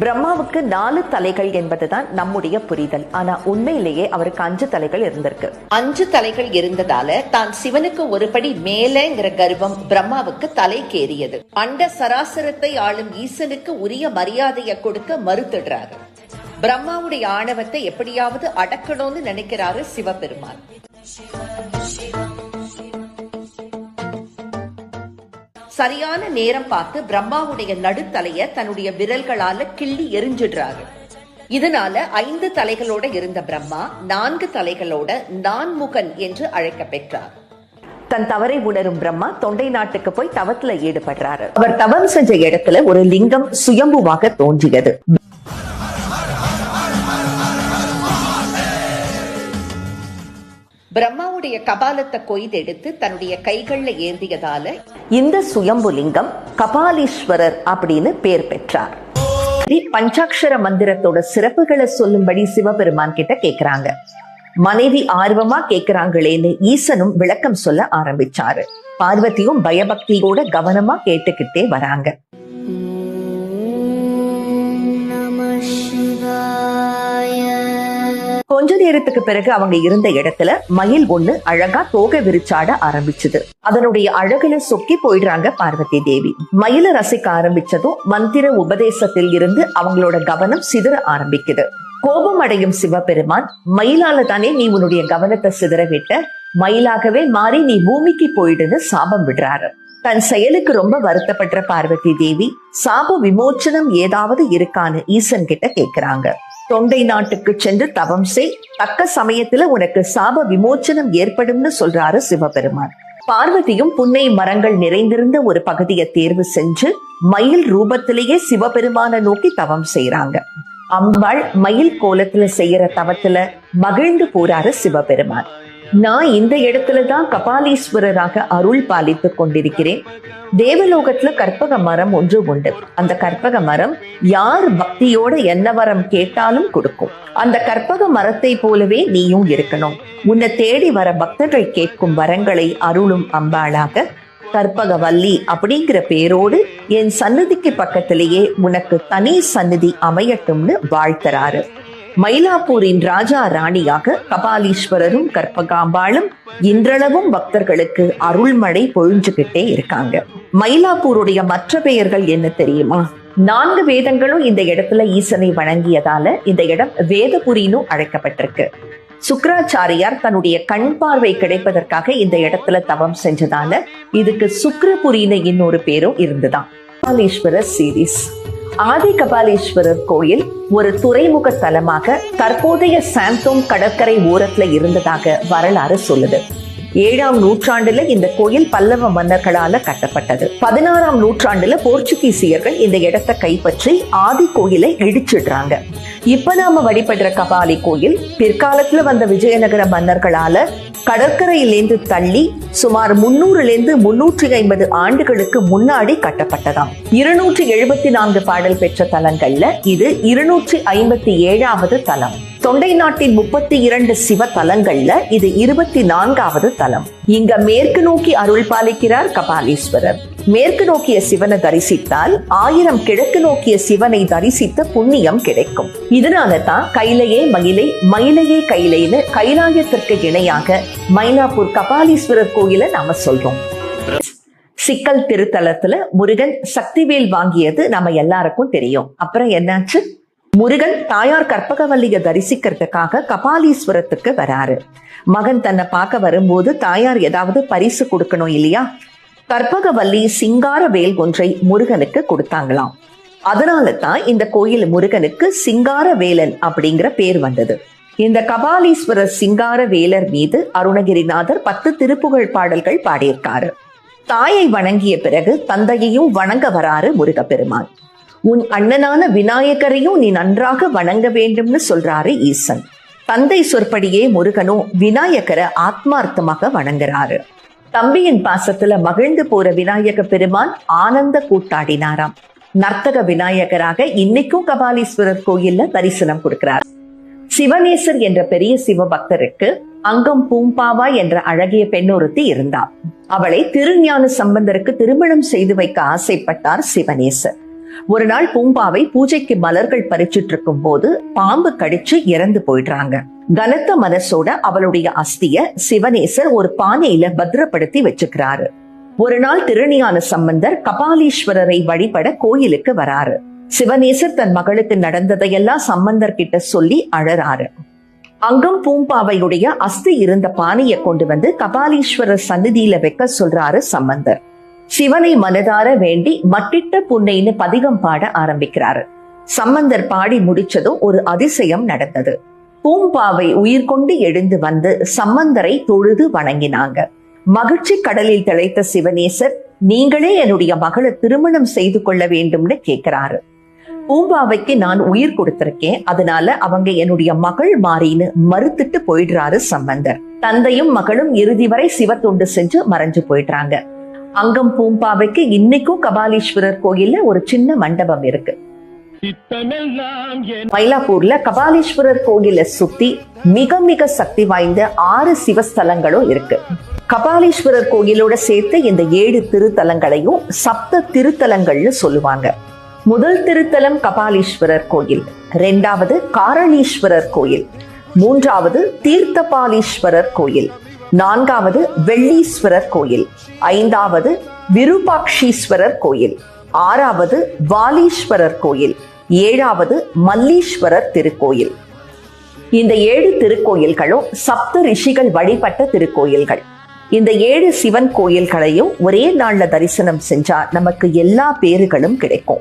பிரம்மாவுக்கு நாலு தலைகள் என்பதுதான் நம்முடைய புரிதல். ஆனா உண்மையிலேயே அவருக்கு அஞ்சு தலைகள் இருந்திருக்கு. அஞ்சு தலைகள் இருந்ததால தான் சிவனுக்கு ஒருபடி மேலேங்கிற கர்வம் பிரம்மாவுக்கு தலைக்கேறியது. அண்ட சராசரத்தை ஆளும் ஈசனுக்கு உரிய மரியாதையை கொடுக்க மறுத்துடுறாரு. பிரம்மாவுடைய ஆணவத்தை எப்படியாவது அடக்கணும்னு நினைக்கிறாரு சிவபெருமான். சரியான நேரம் பார்த்து பிரம்மாவுடைய நடுத்தலைய தன்னுடைய விரல்களால கிள்ளி எரிஞ்சிடுறாரு. இதனால ஐந்து தலைகளோட இருந்த பிரம்மா நான்கு தலைகளோட நான்முகன் என்று அழைக்க பெற்றார். தன் தவறை உணரும் பிரம்மா தொண்டை நாட்டுக்கு போய் தவத்துல ஈடுபடுறாரு. அவர் தவம் செஞ்ச இடத்துல ஒரு லிங்கம் சுயம்புவாக தோன்றியது. பிரம்மாவுடைய கபாலத்தை கொய்தெடுத்து தன்னுடைய கைகள்ல ஏந்தியதால இந்த சுயம்புலிங்கம் கபாலீஸ்வரர் அப்படின்னு பேர் பெற்றார். பஞ்சாட்சர மந்திரத்தோட சிறப்புகளை சொல்லும்படி சிவபெருமான் கிட்ட கேக்குறாங்க. மனைவி ஆர்வமா கேக்குறாங்களேன்னு ஈசனும் விளக்கம் சொல்ல ஆரம்பிச்சாரு. பார்வதியும் பயபக்தியோட கவனமா கேட்டுக்கிட்டே வராங்க. நேரத்துக்கு பிறகு அவங்க இருந்த இடத்துல மயில் ஒண்ணு அழகா தோகை விரிச்சாட ஆரம்பிச்சது. அதனுடைய அழகுல சொக்கி போயிடுறாங்க பார்வதி தேவி. மயில ரசிக்க ஆரம்பிச்சதும் மந்திர உபதேசத்தில் இருந்து அவங்களோட கவனம் சிதற ஆரம்பிக்குது. கோபம் அடையும் சிவபெருமான் மயிலால தானே நீ உன்னுடைய கவனத்தை சிதற விட்ட மயிலாகவே மாறி நீ பூமிக்கு போயிடுன்னு சாபம் விடுறாரு. தன் செயலுக்கு ரொம்ப வருத்தப்படுற பார்வதி தேவி சாப விமோச்சனம் ஏதாவது இருக்கான்னு ஈசன் கிட்ட கேக்குறாங்க. தொண்டை நாட்டுக்கு சென்று தவம் செய். தக்க சமயத்துல உனக்கு சாப விமோச்சனம் ஏற்படும்னு சொல்றாரு சிவபெருமான். பார்வதியும் புன்னை மரங்கள் நிறைந்திருந்த ஒரு பகுதியை தேர்வு செஞ்சு மயில் ரூபத்திலேயே சிவபெருமான நோக்கி தவம் செய்யறாங்க அம்பாள் மயில் கோலத்துல செய்யற தவத்துல மகிழ்ந்து போறாரு சிவபெருமான். நான் இந்த இடத்துல தான் கபாலீஸ்வரராக அருள் பாலித்துக் கொண்டிருக்கிறேன். தேவலோகத்துல கற்பக மரம் ஒன்று உண்டு. அந்த கற்பக மரம் யார் பக்தியோட என்ன வரம் கேட்டாலும் கொடுக்கும். அந்த கற்பக மரத்தை போலவே நீயும் இருக்கணும். உன்னை தேடி வர பக்தர்கள் கேட்கும் வரங்களை அருளும் அம்பாளாக கற்பக வல்லி அப்படிங்கிற பேரோடு என் சன்னதிக்கு பக்கத்திலேயே உனக்கு தனி சன்னதி அமையட்டும்னு வாழ்த்தராரு மயிலாப்பூரின் ராஜா ராணியாக கபாலீஸ்வரரும் கற்பகாம்பாளும் இன்றளவும் பக்தர்களுக்கு அருள்மழை பொழிஞ்சுகிட்டே இருக்காங்க. மயிலாப்பூருடைய மற்ற பெயர்கள் என்ன தெரியுமா? நான்கு வேதங்களும் இந்த இடத்துல ஈசனை வணங்கியதால இந்த இடம் வேதபுரின்னு அழைக்கப்பட்டிருக்கு. சுக்கராச்சாரியார் தன்னுடைய கண் பார்வை கிடைப்பதற்காக இந்த இடத்துல தவம் செஞ்சதால இதுக்கு சுக்ரபுரின்னு இன்னொரு பேரும் இருந்துதான். கபாலீஸ்வரர் சீரீஸ். ஆதி கபாலீஸ்வரர் கோயில் ஒரு துறைமுக தலமாக தற்போதைய சாந்தோம் கடற்கரை ஓரத்துல இருந்ததாக வரலாறு சொல்லுது. ஏழாம் நூற்றாண்டுல இந்த கோயில் பல்லவ மன்னர்களால கட்டப்பட்டது. பதினாறாம் நூற்றாண்டுல போர்ச்சுகீசியர்கள் இந்த இடத்தை கைப்பற்றி ஆதி கோயிலை இடிச்சிடுறாங்க. இப்ப நாம வழிபடுற கபாலி கோயில் பிற்காலத்துல வந்த விஜயநகர மன்னர்களால கடற்கரையிலேந்து தள்ளி சுமார் முன்னூறுலேருந்து முன்னூற்றி ஐம்பது ஆண்டுகளுக்கு முன்னாடி கட்டப்பட்டதாம். இருநூற்றி எழுபத்தி நான்கு பாடல் பெற்ற தலங்கள்ல இது இருநூற்றி ஐம்பத்தி ஏழாவது தலம். தொண்டை நாட்டின் முப்பத்தி இரண்டு சிவ தலங்கள்ல இது இருபத்தி நான்காவது தலம். இங்க மேற்கு நோக்கி அருள் பாலிக்கிறார் கபாலீஸ்வரர். மேற்கு நோக்கிய சிவனை தரிசித்தால் ஆயிரம் கிழக்கு நோக்கிய சிவனை தரிசித்த புண்ணியம் கிடைக்கும். இதனால தான் கைலையே மயிலை மயிலையே கைலைன்னு கைலாயத்திற்கு இணையாக மயிலாப்பூர் கபாலீஸ்வரர் கோயிலை நாம சொல்றோம். சிக்கல் திருத்தலத்துல முருகன் சக்திவேல் வாங்கியது நம்ம எல்லாருக்கும் தெரியும். அப்புறம் என்னாச்சு? முருகன் தாயார் கற்பகவல்லிய தரிசிக்கிறதுக்காக கபாலீஸ்வரத்துக்கு வராரு. மகன் தன்னை பார்க்க வரும்போது தாயார் ஏதாவது பரிசு கொடுக்கணும் இல்லையா? கற்பகவல்லி சிங்கார வேல் ஒன்றை முருகனுக்கு கொடுத்தாங்களாம். அதனால தான் இந்த கோயில் முருகனுக்கு சிங்கார வேலன் அப்படிங்கிற பேர் வந்தது. இந்த கபாலீஸ்வரர் சிங்கார வேலர் மீது அருணகிரிநாதர் பத்து திருப்புகழ் பாடல்கள் பாடியிருக்காரு. தாயை வணங்கிய பிறகு தந்தையையும் வணங்க வராரு முருகப்பெருமான். உன் அண்ணனான விநாயகரையும் நீ நன்றாக வணங்க வேண்டும்னு சொல்றாரு ஈசன். தந்தை சொற்படியே முருகனும் விநாயகரை ஆத்மார்த்தமாக வணங்குறாரு. தம்பியின் பாசத்துல மகிழ்ந்து போற விநாயக பெருமான் ஆனந்த கூத்தாடினாராம். நர்த்தக விநாயகராக இன்னைக்கும் கபாலீஸ்வரர் கோயில்ல தரிசனம் கொடுக்கிறார். சிவனேசர் என்ற பெரிய சிவபக்தருக்கு அங்கம் பூம்பாவா என்ற அழகிய பெண்ணொருத்தி இருந்தார். அவளை திருஞான சம்பந்தருக்கு திருமணம் செய்து வைக்க ஆசைப்பட்டார் சிவனேசர். ஒரு நாள் பூம்பாவை பூஜைக்கு மலர்கள் பறிச்சிட்டு இருக்கும் போது பாம்பு கடிச்சு இறந்து போயிடுறாங்க. கனத்த மனசோட அவளுடைய அஸ்திய சிவனேசர் ஒரு பானையில பத்திரப்படுத்தி வச்சுக்கிறாரு. ஒரு நாள் திருஞான சம்பந்தர் கபாலீஸ்வரரை வழிபட கோயிலுக்கு வராரு. சிவனேசர் தன் மகளுக்கு நடந்ததையெல்லாம் சம்பந்தர் கிட்ட சொல்லி அழறாரு. அங்கம் பூம்பாவையுடைய அஸ்தி இருந்த பானையை கொண்டு வந்து கபாலீஸ்வரர் சந்நிதியில வைக்க சொல்றாரு சம்பந்தர். சிவனை மனதார வேண்டி மட்டிட்ட புன்னைன்னு பதிகம் பாட ஆரம்பிக்கிறாரு. சம்பந்தர் பாடி முடிச்சதும் ஒரு அதிசயம் நடந்தது. பூம்பாவை உயிர் கொண்டு எழுந்து வந்து சம்பந்தரை தொழுது வணங்கினாங்க. மகிழ்ச்சி கடலில் திளைத்த சிவனேசர் நீங்களே என்னுடைய மகளை திருமணம் செய்து கொள்ள வேண்டும்னு கேட்கிறாரு பூம்பாவைக்கு நான் உயிர் கொடுத்திருக்கேன். அதனால அவங்க என்னுடைய மகள் மாறின்னு மறுத்துட்டு போயிடுறாரு சம்பந்தர். தந்தையும் மகளும் இறுதி வரை சிவ தொண்டு செஞ்சு மறைஞ்சு போயிடுறாங்க. அங்கம் பூம்பாவைக்கு இன்னைக்கும் கபாலீஸ்வரர் கோயில்ல ஒரு சின்ன மண்டபம் இருக்கு. மயிலாப்பூர்ல கபாலீஸ்வரர் கோயிலை சுத்தி மிக மிக சக்தி வாய்ந்த ஆறு சிவஸ்தலங்களும் இருக்கு. கபாலீஸ்வரர் கோயிலோட சேர்த்து இந்த ஏழு திருத்தலங்களையும் சப்த திருத்தலங்கள்னு சொல்லுவாங்க. முதல் திருத்தலம் கபாலீஸ்வரர் கோயில் இரண்டாவது காரணீஸ்வரர் கோயில் மூன்றாவது தீர்த்தபாலீஸ்வரர் கோயில். நான்காவது வெள்ளீஸ்வரர் கோயில். ஐந்தாவது விருபாக்ஷீஸ்வரர் கோயில். ஆறாவது வாலீஸ்வரர் கோயில். ஏழாவது மல்லீஸ்வரர் திருக்கோயில். இந்த ஏழு திருக்கோயில்களும் சப்த ரிஷிகள் வழிபட்ட திருக்கோயில்கள். இந்த ஏழு சிவன் கோயில்களையும் ஒரே நாள்ல தரிசனம் செஞ்சா நமக்கு எல்லா பேறுகளும் கிடைக்கும்.